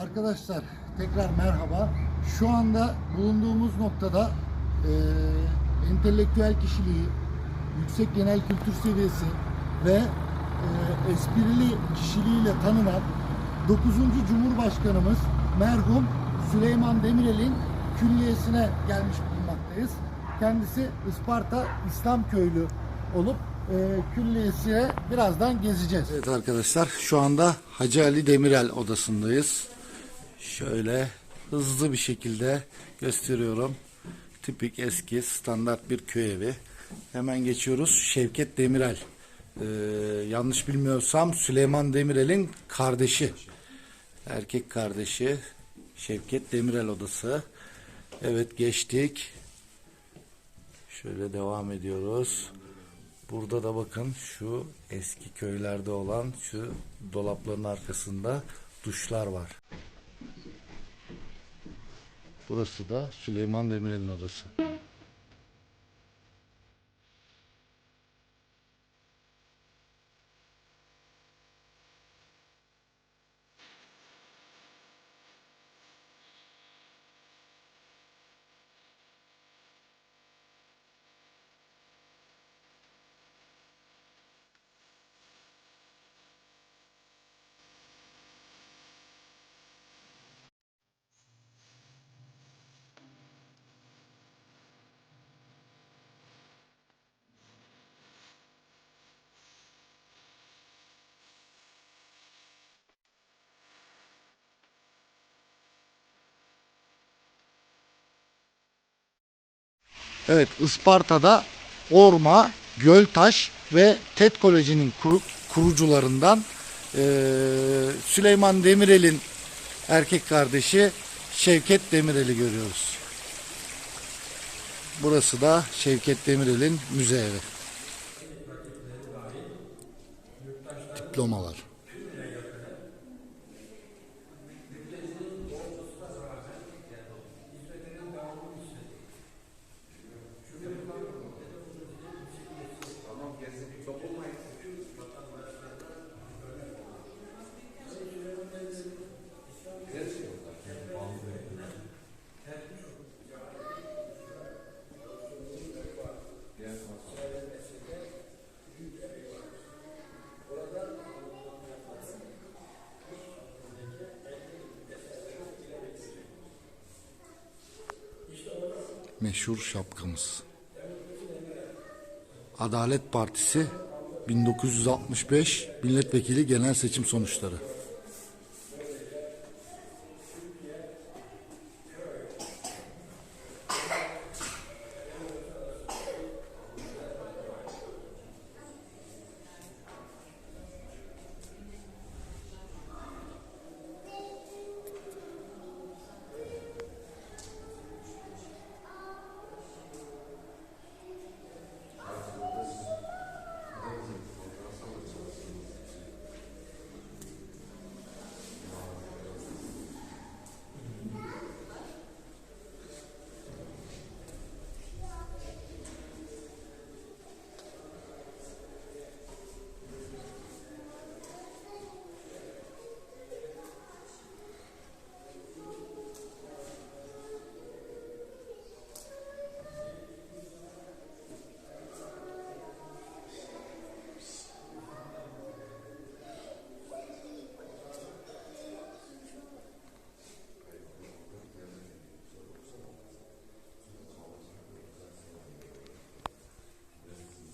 Arkadaşlar tekrar merhaba. Şu anda bulunduğumuz noktada e, entelektüel kişiliği, yüksek genel kültür seviyesi ve e, esprili kişiliğiyle tanınan 9. Cumhurbaşkanımız merhum Süleyman Demirel'in külliyesine gelmiş bulunmaktayız. Kendisi Isparta İslam köylü olup e, külliyesine birazdan gezeceğiz. Evet arkadaşlar şu anda Hacı Ali Demirel odasındayız. Şöyle hızlı bir şekilde gösteriyorum. Tipik eski standart bir köy evi. Hemen geçiyoruz. Şevket Demirel. Ee, yanlış bilmiyorsam Süleyman Demirel'in kardeşi. Erkek kardeşi. Şevket Demirel odası. Evet geçtik. Şöyle devam ediyoruz. Burada da bakın şu eski köylerde olan şu dolapların arkasında duşlar var. Burası da Süleyman Demirel'in odası. Evet Isparta'da Orma, Göltaş ve TED Koleji'nin kur- kurucularından eee, Süleyman Demirel'in erkek kardeşi Şevket Demirel'i görüyoruz. Burası da Şevket Demirel'in müze evi. Diplomalar. Meşhur şapkamız. Adalet Partisi 1965 milletvekili genel seçim sonuçları.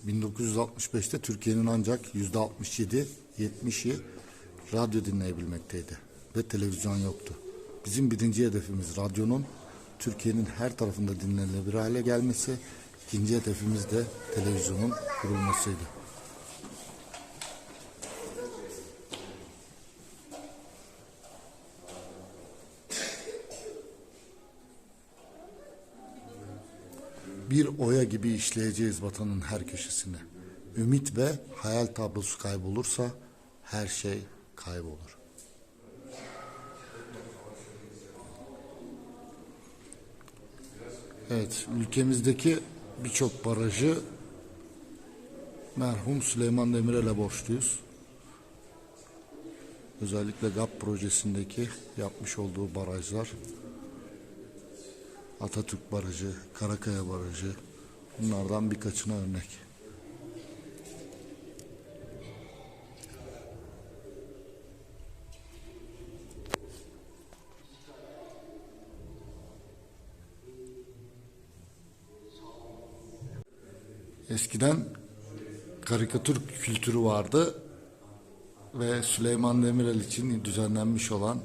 ...1965'te Türkiye'nin ancak %67-70'i radyo dinleyebilmekteydi ve televizyon yoktu. Bizim birinci hedefimiz radyonun Türkiye'nin her tarafında dinlenilebilir hale gelmesi, ikinci hedefimiz de televizyonun kurulmasıydı. Bir oya gibi işleyeceğiz vatanın her köşesine. Ümit ve hayal tablosu kaybolursa her şey kaybolur. Evet, ülkemizdeki birçok barajı merhum Süleyman Demirel'e borçluyuz. Özellikle GAP projesindeki yapmış olduğu barajlar Atatürk Barajı, Karakaya Barajı bunlardan birkaçına örnek. Eskiden karikatür kültürü vardı ve Süleyman Demirel için düzenlenmiş olan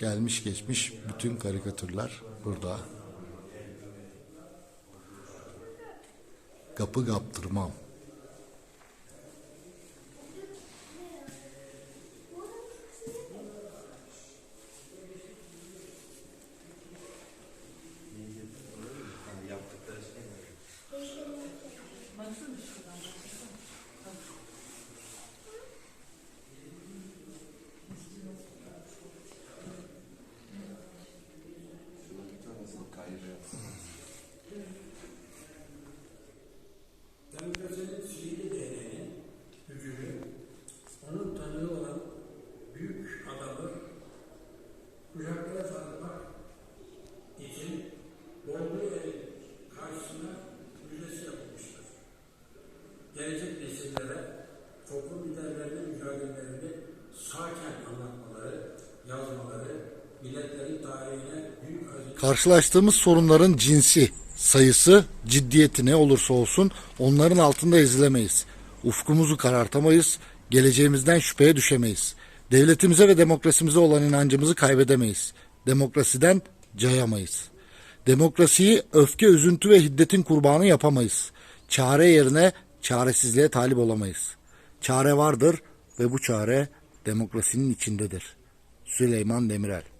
gelmiş geçmiş bütün karikatürler burada. Kapı kaptırmam. Sağken anlatmaları, yazmaları, milletlerin tarihine büyük hazine Karşılaştığımız sorunların cinsi, sayısı, ciddiyeti ne olursa olsun onların altında ezilemeyiz. Ufkumuzu karartamayız, geleceğimizden şüpheye düşemeyiz. Devletimize ve demokrasimize olan inancımızı kaybedemeyiz. Demokrasiden cayamayız. Demokrasiyi öfke, üzüntü ve hiddetin kurbanı yapamayız. Çare yerine çaresizliğe talip olamayız. Çare vardır ve bu çare demokrasinin içindedir. Süleyman Demirel